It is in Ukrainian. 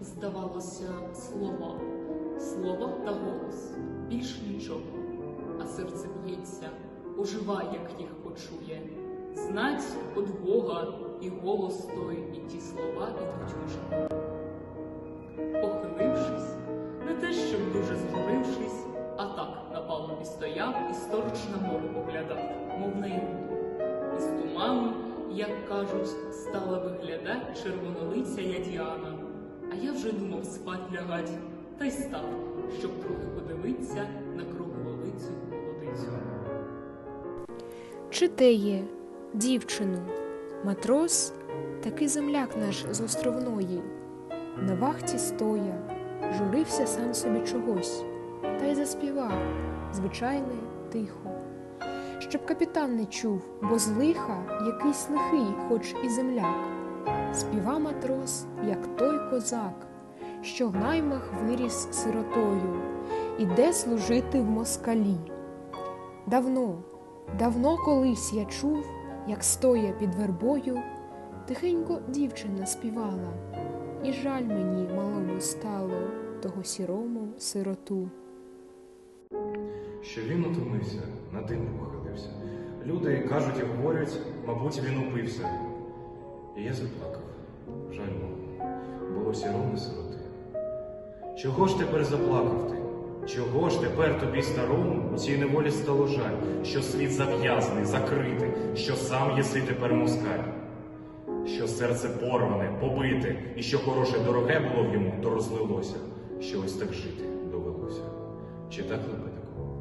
здавалося, слова, слова та голос, більш нічого, а серце б'ється, ожива, як їх почує. Знать од Бога і голос той, і ті слова ідуть уже. Похилившись, не те, щоб дуже зголившись, а так на палубі стояв і сторож на море поглядав, мов на ерунду. Із туману, як кажуть, стала виглядать червонолиця я Діана. А я вже думав спать лягать, та й став, щоб трохи подивитися на круглолицю молодицю. Чи те є, дівчину, матрос, такий земляк наш з островної, на вахті стоя, журився сам собі чогось, та й заспівав, звичайне, тихо. Щоб капітан не чув, бо з лиха якийсь лихий, хоч і земляк. Співа матрос, як той козак, що в наймах виріс сиротою, іде служити в москалі. Давно, давно колись я чув, як стоя під вербою, тихенько дівчина співала, і жаль мені малому стало того сірому сироту. Що він утомився, на дим похилився. Люди кажуть і говорять, мабуть, він упився. І я заплакав. Жаль мого, було сірому сироти. Чого ж тепер заплакав ти? Чого ж тепер тобі старому у цій неволі стало жаль, що світ зав'язаний, закритий, що сам єси тепер москаль? Що серце порване, побите, і що хороше дороге було в йому, то розлилося, що ось так жити довелося. Чи так лепетику?